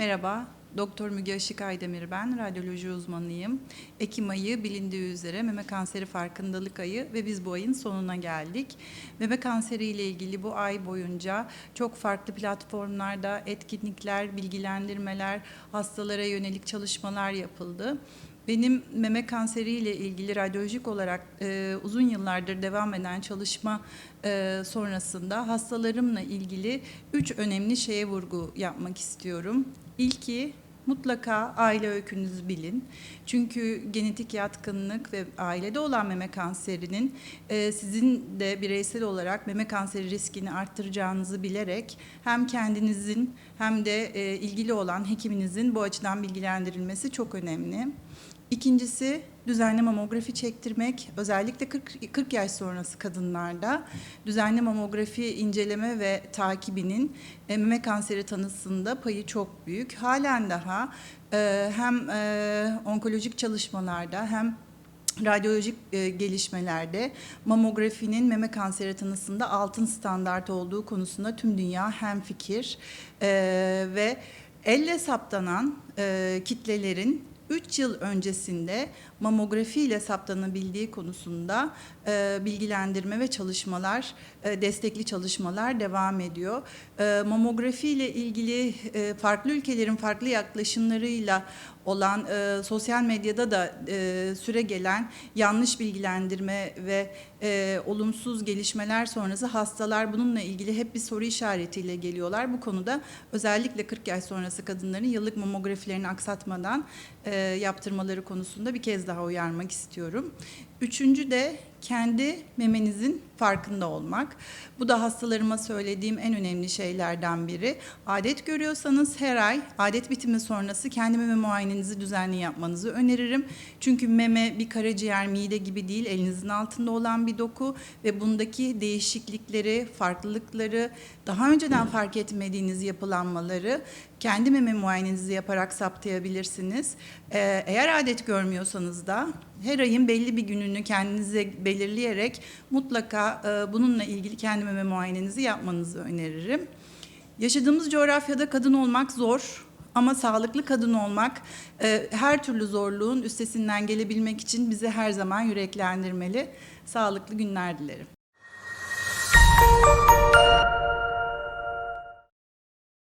Merhaba, Doktor Müge Işık Aydemir ben, radyoloji uzmanıyım. Ekim ayı bilindiği üzere meme kanseri farkındalık ayı ve biz bu ayın sonuna geldik. Meme kanseri ile ilgili bu ay boyunca çok farklı platformlarda etkinlikler, bilgilendirmeler, hastalara yönelik çalışmalar yapıldı. Benim meme kanseri ile ilgili radyolojik olarak e, uzun yıllardır devam eden çalışma e, sonrasında hastalarımla ilgili üç önemli şeye vurgu yapmak istiyorum. İlki mutlaka aile öykünüzü bilin. Çünkü genetik yatkınlık ve ailede olan meme kanserinin e, sizin de bireysel olarak meme kanseri riskini arttıracağınızı bilerek hem kendinizin hem de e, ilgili olan hekiminizin bu açıdan bilgilendirilmesi çok önemli. İkincisi düzenli mamografi çektirmek. Özellikle 40, 40 yaş sonrası kadınlarda düzenli mamografi inceleme ve takibinin e, meme kanseri tanısında payı çok büyük. Halen daha e, hem e, onkolojik çalışmalarda hem radyolojik e, gelişmelerde mamografinin meme kanseri tanısında altın standart olduğu konusunda tüm dünya hemfikir e, ve elle saptanan e, kitlelerin 3 yıl öncesinde mamografi ile saptanabildiği konusunda e, bilgilendirme ve çalışmalar, e, destekli çalışmalar devam ediyor. E, mamografi ile ilgili e, farklı ülkelerin farklı yaklaşımlarıyla olan e, sosyal medyada da e, süre gelen yanlış bilgilendirme ve e, olumsuz gelişmeler sonrası hastalar bununla ilgili hep bir soru işaretiyle geliyorlar. Bu konuda özellikle 40 yaş sonrası kadınların yıllık mamografilerini aksatmadan e, yaptırmaları konusunda bir kez daha uyarmak istiyorum. Üçüncü de kendi memenizin farkında olmak. Bu da hastalarıma söylediğim en önemli şeylerden biri. Adet görüyorsanız her ay adet bitimi sonrası kendi meme muayenenizi düzenli yapmanızı öneririm. Çünkü meme bir karaciğer, mide gibi değil, elinizin altında olan bir doku ve bundaki değişiklikleri, farklılıkları, daha önceden fark etmediğiniz yapılanmaları kendi meme muayenenizi yaparak saptayabilirsiniz. Ee, eğer adet görmüyorsanız da her ayın belli bir gününü kendinize belirleyerek mutlaka e, bununla ilgili kendi meme muayenenizi yapmanızı öneririm. Yaşadığımız coğrafyada kadın olmak zor ama sağlıklı kadın olmak e, her türlü zorluğun üstesinden gelebilmek için bizi her zaman yüreklendirmeli. Sağlıklı günler dilerim.